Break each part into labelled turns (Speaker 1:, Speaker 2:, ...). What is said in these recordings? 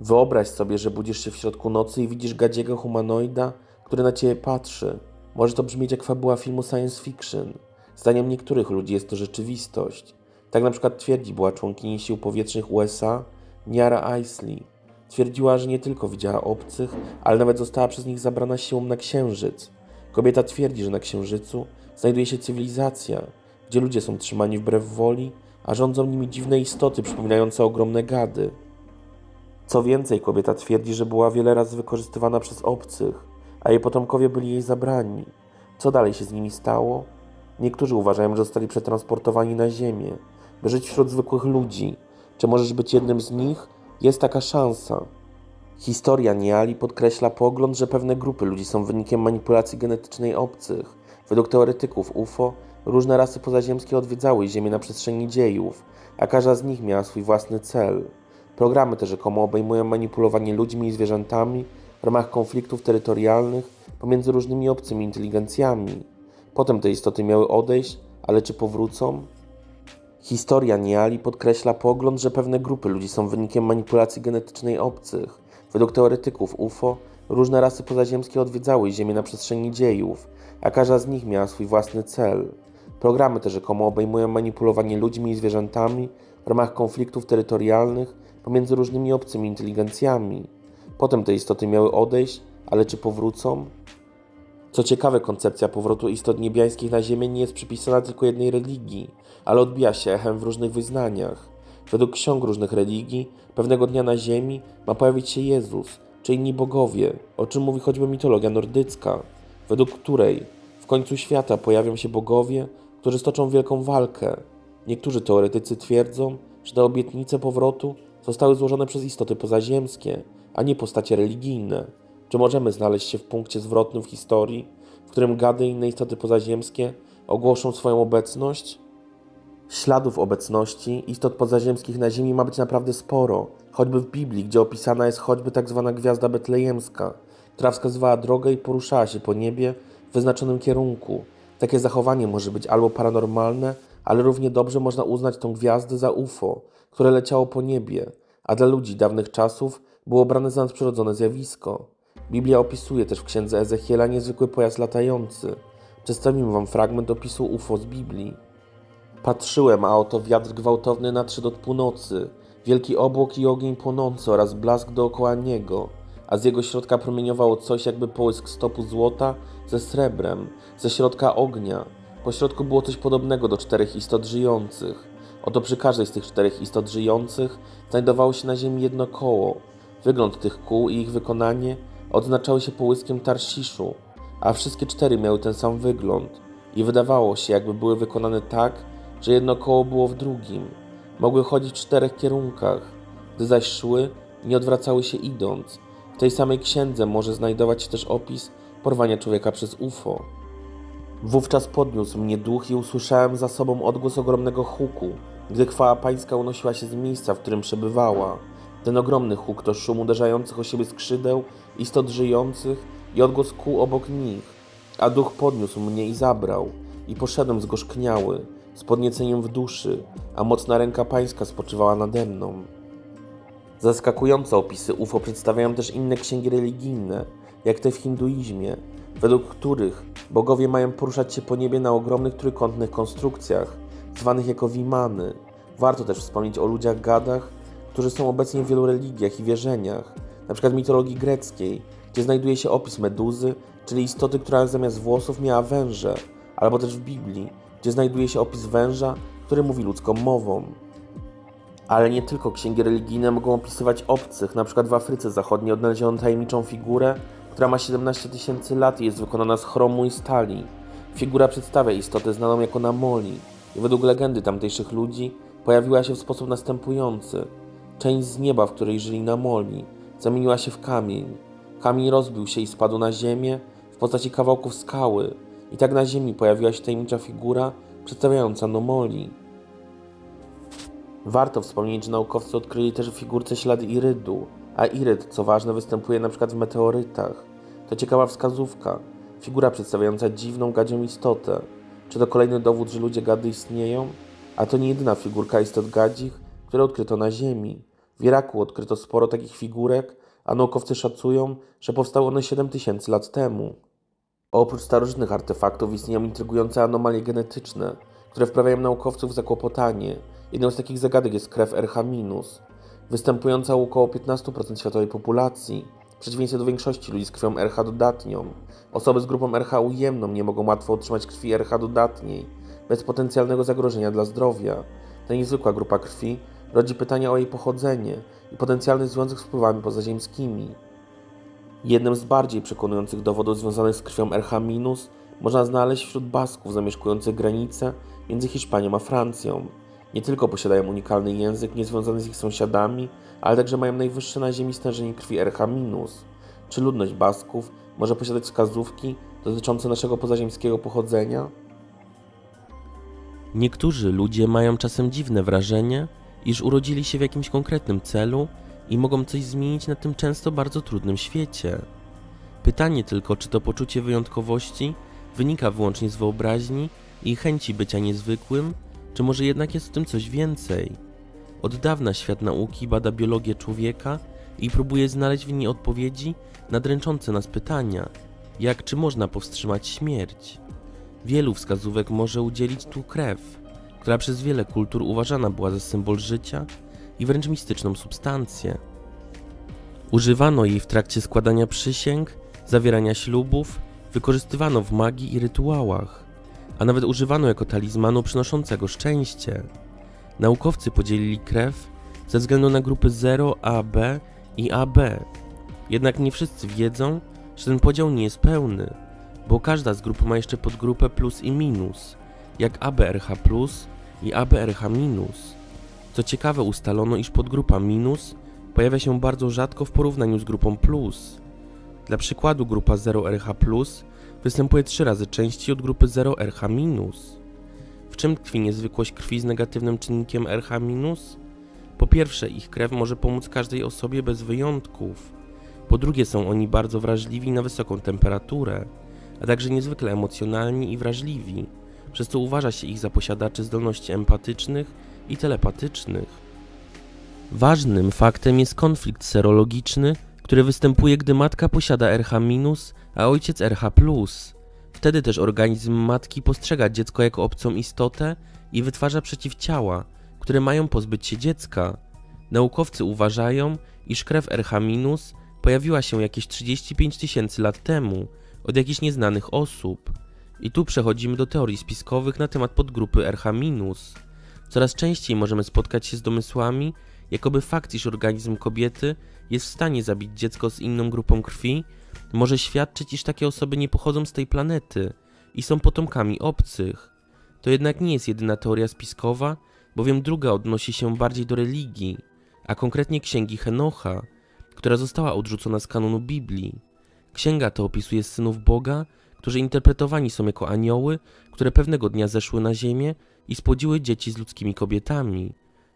Speaker 1: Wyobraź sobie, że budzisz się w środku nocy i widzisz gadziego humanoida, który na ciebie patrzy. Może to brzmieć jak fabuła filmu science fiction. Zdaniem niektórych ludzi jest to rzeczywistość. Tak na przykład twierdzi była członkini sił powietrznych USA Niara Isley. Twierdziła, że nie tylko widziała obcych, ale nawet została przez nich zabrana siłą na księżyc. Kobieta twierdzi, że na księżycu znajduje się cywilizacja, gdzie ludzie są trzymani wbrew woli, a rządzą nimi dziwne istoty przypominające ogromne gady. Co więcej, kobieta twierdzi, że była wiele razy wykorzystywana przez obcych, a jej potomkowie byli jej zabrani. Co dalej się z nimi stało? Niektórzy uważają, że zostali przetransportowani na Ziemię, by żyć wśród zwykłych ludzi. Czy możesz być jednym z nich? Jest taka szansa. Historia Niali podkreśla pogląd, że pewne grupy ludzi są wynikiem manipulacji genetycznej obcych. Według teoretyków UFO różne rasy pozaziemskie odwiedzały Ziemię na przestrzeni dziejów, a każda z nich miała swój własny cel. Programy te rzekomo obejmują manipulowanie ludźmi i zwierzętami w ramach konfliktów terytorialnych pomiędzy różnymi obcymi inteligencjami. Potem te istoty miały odejść, ale czy powrócą? Historia Niali podkreśla pogląd, że pewne grupy ludzi są wynikiem manipulacji genetycznej obcych. Według teoretyków UFO różne rasy pozaziemskie odwiedzały Ziemię na przestrzeni dziejów, a każda z nich miała swój własny cel. Programy te rzekomo obejmują manipulowanie ludźmi i zwierzętami w ramach konfliktów terytorialnych pomiędzy różnymi obcymi inteligencjami. Potem te istoty miały odejść, ale czy powrócą? Co ciekawe, koncepcja powrotu istot niebiańskich na Ziemię nie jest przypisana tylko jednej religii, ale odbija się echem w różnych wyznaniach. Według ksiąg różnych religii, pewnego dnia na Ziemi ma pojawić się Jezus, czy inni bogowie, o czym mówi choćby mitologia nordycka, według której w końcu świata pojawią się bogowie, którzy stoczą wielką walkę. Niektórzy teoretycy twierdzą, że te obietnice powrotu zostały złożone przez istoty pozaziemskie, a nie postacie religijne. Czy możemy znaleźć się w punkcie zwrotnym w historii, w którym gady i inne istoty pozaziemskie ogłoszą swoją obecność? Śladów obecności istot pozaziemskich na Ziemi ma być naprawdę sporo, choćby w Biblii, gdzie opisana jest choćby tak zwana gwiazda betlejemska, która wskazywała drogę i poruszała się po niebie w wyznaczonym kierunku. Takie zachowanie może być albo paranormalne, ale równie dobrze można uznać tą gwiazdę za UFO, które leciało po niebie, a dla ludzi dawnych czasów było brane za nadprzyrodzone zjawisko. Biblia opisuje też w księdze Ezechiela niezwykły pojazd latający. Przedstawimy wam fragment opisu UFO z Biblii. Patrzyłem, a oto wiatr gwałtowny nadszedł od północy, wielki obłok i ogień płonący oraz blask dookoła niego, a z jego środka promieniowało coś jakby połysk stopu złota ze srebrem, ze środka ognia. Po środku było coś podobnego do czterech istot żyjących. Oto przy każdej z tych czterech istot żyjących znajdowało się na ziemi jedno koło. Wygląd tych kół i ich wykonanie odznaczały się połyskiem Tarsziszu, a wszystkie cztery miały ten sam wygląd i wydawało się, jakby były wykonane tak, że jedno koło było w drugim. Mogły chodzić w czterech kierunkach, gdy zaś szły, nie odwracały się idąc. W tej samej księdze może znajdować się też opis porwania człowieka przez UFO. Wówczas podniósł mnie duch i usłyszałem za sobą odgłos ogromnego huku, gdy chwała pańska unosiła się z miejsca, w którym przebywała. Ten ogromny huk to szum uderzających o siebie skrzydeł, istot żyjących i odgłos kół obok nich. A duch podniósł mnie i zabrał, i poszedłem zgorzkniały, z podnieceniem w duszy, a mocna ręka pańska spoczywała nade mną. Zaskakujące opisy UFO przedstawiają też inne księgi religijne, jak te w hinduizmie, według których bogowie mają poruszać się po niebie na ogromnych trójkątnych konstrukcjach, zwanych jako wimany. Warto też wspomnieć o ludziach gadach, którzy są obecnie w wielu religiach i wierzeniach, np. mitologii greckiej, gdzie znajduje się opis meduzy, czyli istoty, która zamiast włosów miała węże, albo też w Biblii, gdzie znajduje się opis węża, który mówi ludzką mową. Ale nie tylko księgi religijne mogą opisywać obcych. Przykład w Afryce Zachodniej odnaleziono tajemniczą figurę, która ma 17 tysięcy lat i jest wykonana z chromu i stali. Figura przedstawia istotę znaną jako Namoli według legendy tamtejszych ludzi pojawiła się w sposób następujący. Część z nieba, w której żyli Namoli, zamieniła się w kamień. Kamień rozbił się i spadł na ziemię w postaci kawałków skały i tak na ziemi pojawiła się tajemnicza figura przedstawiająca Nomoli. Warto wspomnieć, że naukowcy odkryli też w figurce ślady irydu, a iryd, co ważne, występuje np. w meteorytach. To ciekawa wskazówka. Figura przedstawiająca dziwną gadzią istotę. Czy to kolejny dowód, że ludzie gady istnieją? A to nie jedyna figurka istot gadzich, które odkryto na Ziemi. W Iraku odkryto sporo takich figurek, a naukowcy szacują, że powstały one 7000 lat temu. Oprócz starożytnych artefaktów istnieją intrygujące anomalie genetyczne, które wprawiają naukowców w zakłopotanie. Jedną z takich zagadek jest krew RH-, występująca u około 15% światowej populacji, przeciwieństwie do większości ludzi z krwią RH dodatnią. Osoby z grupą RH ujemną nie mogą łatwo otrzymać krwi RH dodatniej, bez potencjalnego zagrożenia dla zdrowia. Ta niezwykła grupa krwi rodzi pytania o jej pochodzenie i potencjalny związek z wpływami pozaziemskimi. Jednym z bardziej przekonujących dowodów związanych z krwią RH- można znaleźć wśród Basków zamieszkujących granicę między Hiszpanią a Francją. Nie tylko posiadają unikalny język niezwiązany z ich sąsiadami, ale także mają najwyższe na ziemi stężenie krwi RH-. Czy ludność Basków może posiadać wskazówki dotyczące naszego pozaziemskiego pochodzenia?
Speaker 2: Niektórzy ludzie mają czasem dziwne wrażenie, iż urodzili się w jakimś konkretnym celu i mogą coś zmienić na tym często bardzo trudnym świecie. Pytanie tylko, czy to poczucie wyjątkowości wynika wyłącznie z wyobraźni i chęci bycia niezwykłym, czy może jednak jest w tym coś więcej. Od dawna świat nauki bada biologię człowieka i próbuje znaleźć w niej odpowiedzi na dręczące nas pytania, jak czy można powstrzymać śmierć. Wielu wskazówek może udzielić tu krew, która przez wiele kultur uważana była za symbol życia i wręcz mistyczną substancję. Używano jej w trakcie składania przysięg, zawierania ślubów, wykorzystywano w magii i rytuałach, a nawet używano jako talizmanu przynoszącego szczęście. Naukowcy podzielili krew ze względu na grupy 0, AB i AB. Jednak nie wszyscy wiedzą, że ten podział nie jest pełny, bo każda z grup ma jeszcze podgrupę plus i minus, jak ABRH plus i ABRH minus. Co ciekawe, ustalono, iż podgrupa minus pojawia się bardzo rzadko w porównaniu z grupą plus. Dla przykładu, grupa 0RH plus występuje trzy razy częściej od grupy 0RH minus. W czym tkwi niezwykłość krwi z negatywnym czynnikiem RH? Po pierwsze, ich krew może pomóc każdej osobie bez wyjątków. Po drugie, są oni bardzo wrażliwi na wysoką temperaturę, a także niezwykle emocjonalni i wrażliwi, przez co uważa się ich za posiadaczy zdolności empatycznych i telepatycznych. Ważnym faktem jest konflikt serologiczny, który występuje, gdy matka posiada RH-, a ojciec RH+. Wtedy też organizm matki postrzega dziecko jako obcą istotę i wytwarza przeciwciała, które mają pozbyć się dziecka. Naukowcy uważają, iż krew RH- pojawiła się jakieś 35 tysięcy lat temu od jakichś nieznanych osób. I tu przechodzimy do teorii spiskowych na temat podgrupy RH-. Coraz częściej możemy spotkać się z domysłami, jakoby fakt, iż organizm kobiety jest w stanie zabić dziecko z inną grupą krwi, może świadczyć, iż takie osoby nie pochodzą z tej planety i są potomkami obcych. To jednak nie jest jedyna teoria spiskowa, bowiem druga odnosi się bardziej do religii, a konkretnie księgi Henocha, która została odrzucona z kanonu Biblii. Księga ta opisuje synów Boga, którzy interpretowani są jako anioły, które pewnego dnia zeszły na ziemię i spłodziły dzieci z ludzkimi kobietami.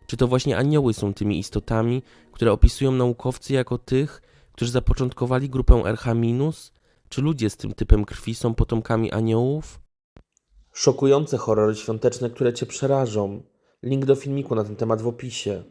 Speaker 2: Czy to właśnie anioły są tymi istotami, które opisują naukowcy jako tych, którzy zapoczątkowali grupę RH-? Czy ludzie z tym typem krwi są potomkami aniołów?
Speaker 1: Szokujące horrory świąteczne, które cię przerażą. Link do filmiku na ten temat w opisie.